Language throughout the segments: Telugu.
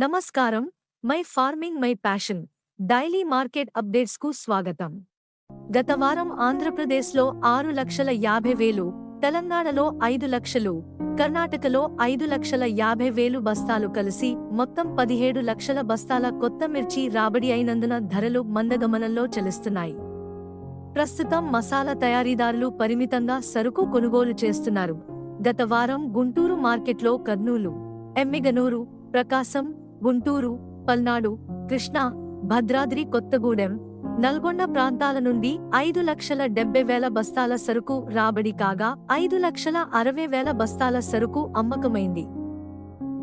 నమస్కారం. My farming my passion. Daily market అప్డేట్స్కు స్వాగతం. గత వారం ఆంధ్రప్రదేశ్లో ఆరు లక్షల యాభై వేలు తెలంగాణలో ఐదు లక్షలు కర్ణాటకలో ఐదు లక్షల యాభై వేలు బస్తాలు కలిసి మొత్తం పదిహేడు లక్షల బస్తాల కొత్త మిర్చి రాబడి అయినందున ధరలు మందగమనంలో చెలుస్తున్నాయి. ప్రస్తుతం మసాలా తయారీదారులు పరిమితంగా సరుకు కొనుగోలు చేస్తున్నారు. గత వారం గుంటూరు మార్కెట్లో కర్నూలు ఎమ్మిగనూరు ప్రకాశం గుంటూరు పల్నాడు కృష్ణా భద్రాద్రి కొత్తగూడెం నల్గొండ ప్రాంతాల నుండి ఐదు లక్షల డెబ్బై వేల బస్తాల సరుకు రాబడి కాగా ఐదు లక్షల అరవై వేల బస్తాల సరుకు అమ్మకమైంది.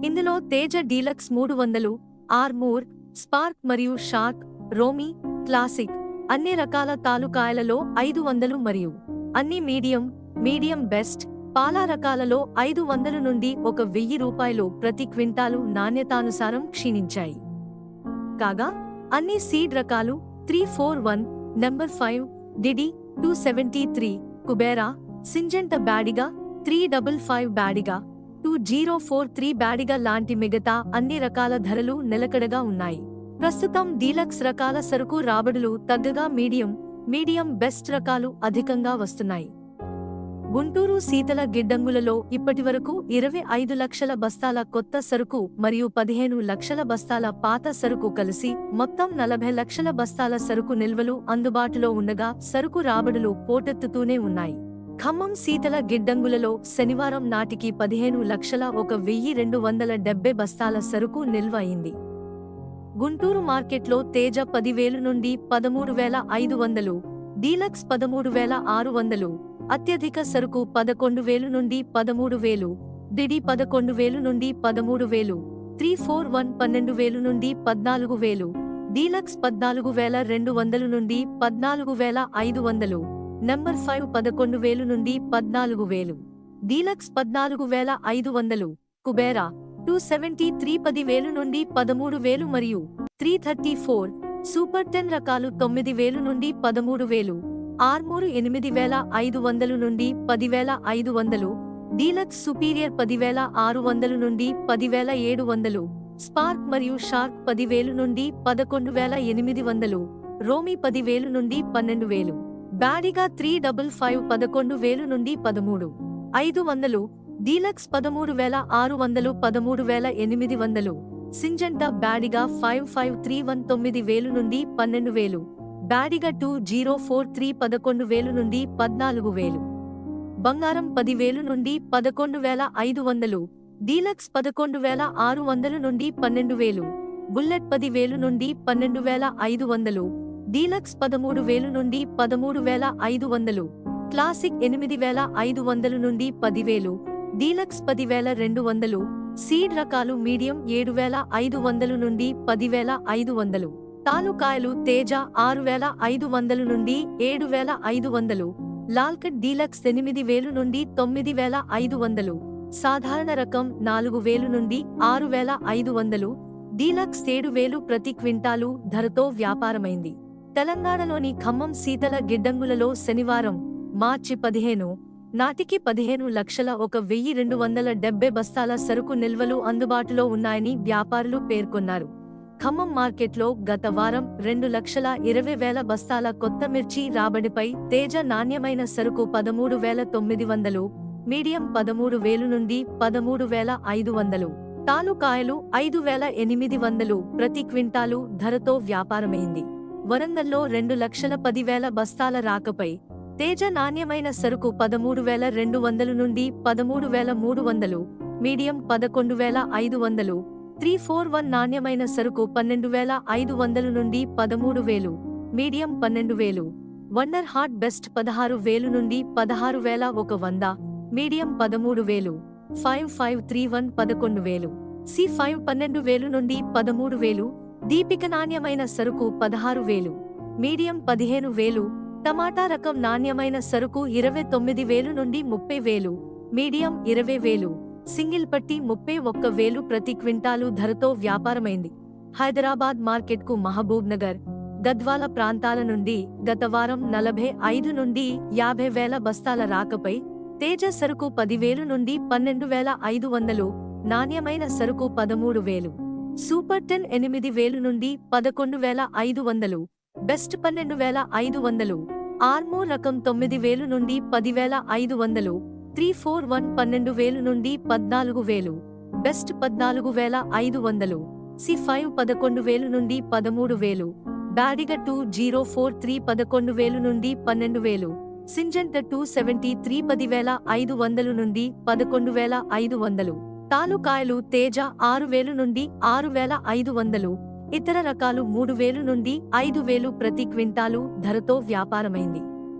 ఇందులో తేజ డీలక్స్ మూడు వందలు ఆర్మూర్ స్పార్క్ మరియు షార్క్ రోమీ క్లాసిక్ అన్ని రకాల తాలూకాయలలో ఐదు వందలు మరియు అన్ని మీడియం మీడియం బెస్ట్ పాలా రకాలలో ఐదు వందల నుండి ఒక వెయ్యి రూపాయలు ప్రతి క్వింటాలు నాణ్యతానుసారం క్షీణించాయి. కాగా అన్ని సీడ్ రకాలు three four one number five DD two seventy three Kubera Syngenta Byadgi three double five Byadgi two zero four three Byadgi లాంటి మిగతా అన్ని రకాల ధరలు నిలకడగా ఉన్నాయి. ప్రస్తుతం డీలక్స్ రకాల సరుకు రాబడులు తగ్గగా మీడియం మీడియం బెస్ట్ రకాలు అధికంగా వస్తున్నాయి. గుంటూరు శీతల గిడ్డంగులలో ఇప్పటివరకు ఇరవై ఐదు లక్షల బస్తాల కొత్త సరుకు మరియు పదిహేను లక్షల బస్తాల పాత సరుకు కలిసి మొత్తం నలభై లక్షల బస్తాల సరుకు నిల్వలు అందుబాటులో ఉండగా సరుకు రాబడులు పోటెత్తుతూనే ఉన్నాయి. ఖమ్మం శీతల గిడ్డంగులలో శనివారం నాటికి పదిహేను లక్షల ఒక వెయ్యి రెండు వందల డెబ్బై బస్తాల సరుకు నిల్వ అయింది. గుంటూరు మార్కెట్లో తేజ పదివేలు నుండి పదమూడు వేల ఐదు వందలు డీలక్స్ పదమూడు వేల ఆరు వందలు అత్యధిక సరుకు పదకొండు వేలు నుండి పదమూడు వేలు డిడి పదకొండు వేలు నుండి పదమూడు వేలు త్రీ ఫోర్ వన్ పన్నెండు వేలు నుండి పద్నాలుగు వేలు డీలక్స్ పద్నాలుగు వేల రెండు వందలు నుండి పద్నాలుగు వేల ఐదు వందలు నంబర్ ఫైవ్ పదకొండు వేలు నుండి పద్నాలుగు వేలు డీలక్స్ పద్నాలుగు వేల ఐదు వందలు కుబేరా టూ సెవెంటీ త్రీ పది వేలు నుండి పదమూడు వేలు మరియు three thirty four super ten రకాలు తొమ్మిది వేలు నుండి పదమూడు వేలు ఆర్మూరు ఎనిమిది వేల ఐదు వందలు నుండి పదివేల ఐదు వందలు డీలక్స్ సుపీరియర్ పదివేల ఆరు వందలు నుండి పదివేల ఏడు వందలు స్పార్క్ మరియు షార్క్ పదివేలు నుండి పదకొండు వేల ఎనిమిది వందలు రోమీ పదివేలు నుండి పన్నెండు వేలు బ్యాడిగా త్రీ డబుల్ ఫైవ్ పదకొండు వేలు నుండి పదమూడు ఐదు వందలు డీలక్స్ పదమూడు వేల ఆరు వందలు పదమూడు వేల ఎనిమిది వందలు Syngenta Byadgi five five three one తొమ్మిది వేలు నుండి పన్నెండు వేలు Byadgi two zero four three పదకొండు వేలు నుండి పద్నాలుగు వేలు. బంగారం పదివేలు నుండి పదకొండు వేల ఐదు వందలు. డీలక్స్ పదకొండు వేల ఆరు వందలు నుండి పన్నెండు వేలు. బుల్లెట్ పదివేలు నుండి పన్నెండు వేల ఐదు వందలు. డీలక్స్ పదమూడు వేలు నుండి పదమూడు వేల ఐదు వందలు. క్లాసిక్ ఎనిమిది వేల ఐదు వందలు నుండి పదివేలు డీలక్స్ పదివేల రెండు వందలు. సీడ్ రకాలు మీడియం ఏడు వేల ఐదు వందలు నుండి పదివేల ఐదు వందలు. తాలూకాయలు తేజ ఆరు వేల ఐదు వందలు నుండి ఏడు వేల ఐదు వందలు లాల్కట్ డీలక్స్ ఎనిమిది వేలు నుండి తొమ్మిది వేల ఐదు వందలు సాధారణ రకం నాలుగు వేలు నుండి ఆరు వేల ఐదు వందలు డీలక్స్ ఏడు వేలు ప్రతి క్వింటాలు ధరతో వ్యాపారమైంది. తెలంగాణలోని ఖమ్మం శీతల గిడ్డంగులలో శనివారం మార్చి పదిహేను నాటికి పదిహేను లక్షల ఒక వెయ్యి రెండు వందల డెబ్బై బస్తాల సరుకు నిల్వలు అందుబాటులో ఉన్నాయని వ్యాపారులు పేర్కొన్నారు. ఖమ్మం మార్కెట్లో గత వారం రెండు లక్షల ఇరవై వేల బస్తాల కొత్త మిర్చి రాబడిపై తేజ నాణ్యమైన సరుకు పదమూడు వేల తొమ్మిది వందలు మీడియం పదమూడు వేలు నుండి పదమూడు వేల ఐదు వందలు తాలూకాయలు ఐదు వేల ఎనిమిది వందలు ప్రతి క్వింటాలు ధరతో వ్యాపారమైంది. వరంగల్లో రెండు లక్షల పదివేల బస్తాల రాకపై తేజ నాణ్యమైన సరుకు పదమూడు వేల రెండు వందలు నుండి పదమూడు వేల మూడు వందలు మీడియం పదకొండు వేల ఐదు వందలు త్రీ ఫోర్ వన్ నాణ్యమైన సరుకు పన్నెండు వేల ఐదు వందలు నుండి పదమూడు వేలు మీడియం పన్నెండు వేలు వండర్ హార్ట్ బెస్ట్ పదహారు వేలు నుండి పదహారు వేల ఒక వంద మీడియం పదమూడు వేలు ఫైవ్ ఫైవ్ త్రీ వన్ పదకొండు వేలు సి ఫైవ్ పన్నెండు వేలు నుండి పదమూడు వేలు దీపిక నాణ్యమైన సరుకు పదహారు వేలు మీడియం పదిహేను వేలు టమాటా రకం నాణ్యమైన సరుకు ఇరవై తొమ్మిది వేలు నుండి ముప్పై వేలు మీడియం ఇరవై వేలు సింగిల్ పట్టి ముప్పై ఒక్క వేలు ప్రతి క్వింటాలు ధరతో వ్యాపారమైంది. హైదరాబాద్ మార్కెట్కు మహబూబ్ నగర్ గద్వాల ప్రాంతాల నుండి గత వారం నలభై ఐదు నుండి యాభై వేల బస్తాల రాకపై తేజ సరుకు పదివేలు నుండి పన్నెండు వేల ఐదు వందలు నాణ్యమైన సరుకు పదమూడు వేలు సూపర్ టెన్ ఎనిమిది వేలు నుండి పదకొండు వేల ఐదు వందలు బెస్ట్ పన్నెండు వేల ఐదు వందలు ఆర్మో రకం తొమ్మిది వేలు నుండి పదివేల ఐదు వందలు త్రీ ఫోర్ వన్ పన్నెండు వేలు నుండి పద్నాలుగు వేలు. బెస్ట్ పద్నాలుగు వేల ఐదు వందలు. సి ఫైవ్ పదకొండు వేలు నుండి పదమూడు వేలు. Byadgi two zero four three పదకొండు వేలు నుండి పన్నెండు వేలు. సింజంట టూ సెవెంటీ త్రీ పదివేల ఐదు వందలు నుండి పదకొండు వేల ఐదు వందలు. తాలూకాయలు తేజ ఆరు వేలు నుండి ఆరు వేల ఐదు వందలు. ఇతర రకాలు మూడు వేలు నుండి ఐదు వేలు ప్రతి క్వింటాలు ధరతో వ్యాపారమైంది.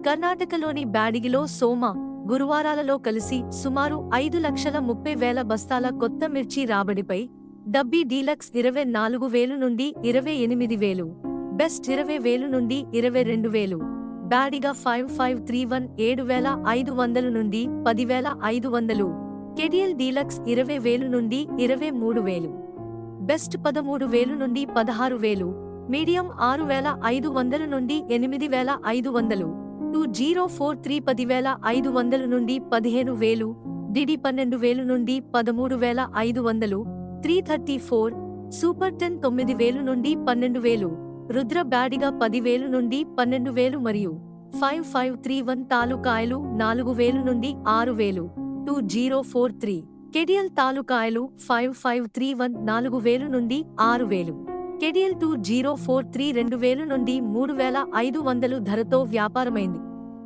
కర్ణాటకలోని బ్యాడిగిలో సోమ గురువారాలలో కలిసి సుమారు ఐదు లక్షల ముప్పై వేల బస్తాల కొత్త మిర్చి రాబడిపై డబ్బీ డీలక్స్ ఇరవై నాలుగు వేలు నుండి ఇరవై ఎనిమిది వేలు బెస్ట్ ఇరవై వేలు నుండి ఇరవై రెండు వేలు Byadgi five five three one ఏడు వేల ఐదు వందలు నుండి పదివేల ఐదు వందలు కెడియల్ డీలక్స్ ఇరవై వేలు నుండి ఇరవై మూడు వేలు బెస్ట్ పదమూడు వేలు నుండి పదహారు వేలు మీడియం ఆరు వేల ఐదు వందల నుండి ఎనిమిది వేల ఐదు వందలు టూ జీరో ఫోర్ త్రీ పదివేల ఐదు వందల నుండి పదిహేను వేలు డిడి పన్నెండు వేలు నుండి పదమూడు వేల ఐదు వందలు three thirty four super ten తొమ్మిది వేలు నుండి పన్నెండు వేలు రుద్ర బ్యాడిగా పదివేలు నుండి పన్నెండు వేలు మరియు ఫైవ్ ఫైవ్ త్రీ వన్ తాలూకాయలు నాలుగు వేలు నుండి ఆరు వేలు టూ జీరో ఫోర్ త్రీ. కెడియల్ తాలూకాయలు ఫైవ్ ఫైవ్ త్రీ వన్ నాలుగు వేలు నుండి ఆరు వేలు. కెడియల్ టూ జీరో ఫోర్ త్రీ రెండు వేలు నుండి మూడు వేల ఐదు వందలు ధరతో వ్యాపారమైంది.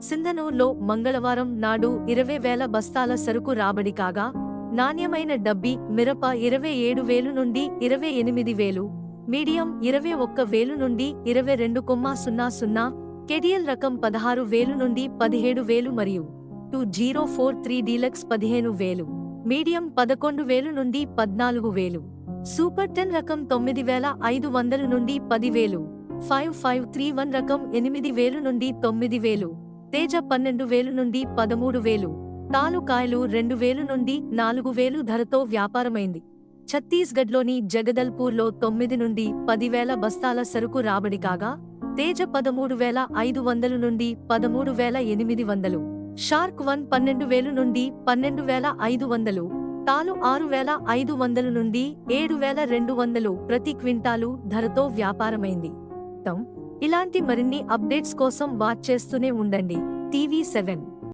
సింధనూర్లో మంగళవారం నాడు ఇరవై వేల బస్తాల సరుకు రాబడి కాగా నాణ్యమైన డబ్బి మిరప ఇరవై ఏడు వేలు నుండి ఇరవై ఎనిమిది వేలు మీడియం ఇరవై ఒక్క వేలు నుండి ఇరవై రెండు కొమ్మ సున్నా సున్నా కెడియల్ రకం పదహారు వేలు నుండి పదిహేడు వేలు మరియు two zero four three deluxe పదిహేను వేలు మీడియం పదకొండు వేలు నుండి పద్నాలుగు వేలు. సూపర్ టెన్ రకం తొమ్మిది వేల ఐదు వందలు నుండి పదివేలు. ఫైవ్ ఫైవ్ త్రీ వన్ రకం ఎనిమిది వేలు నుండి తొమ్మిది వేలు. తేజ పన్నెండు వేలు నుండి పదమూడు వేలు. తాలుకాయలు రెండు వేలు నుండి నాలుగు వేలు ధరతో వ్యాపారమైంది. ఛత్తీస్గఢ్లోని జగదల్పూర్లో తొమ్మిది నుండి పదివేల బస్తాల సరుకు రాబడి కాగా తేజ పదమూడు వేల ఐదు వందలు నుండి పదమూడు వేల ఎనిమిది వందలు. షార్క్ వన్ పన్నెండు వేలు నుండి పన్నెండు వేల ఐదు వందలు. తాలు ఆరు వేల ఐదు వందల నుండి ఏడు వేల రెండు వందలు ప్రతి క్వింటాలు ధరతో వ్యాపారమైంది. ఇలాంటి మరిన్ని అప్డేట్స్ కోసం వాచ్ చేస్తూనే ఉండండి. TV seven.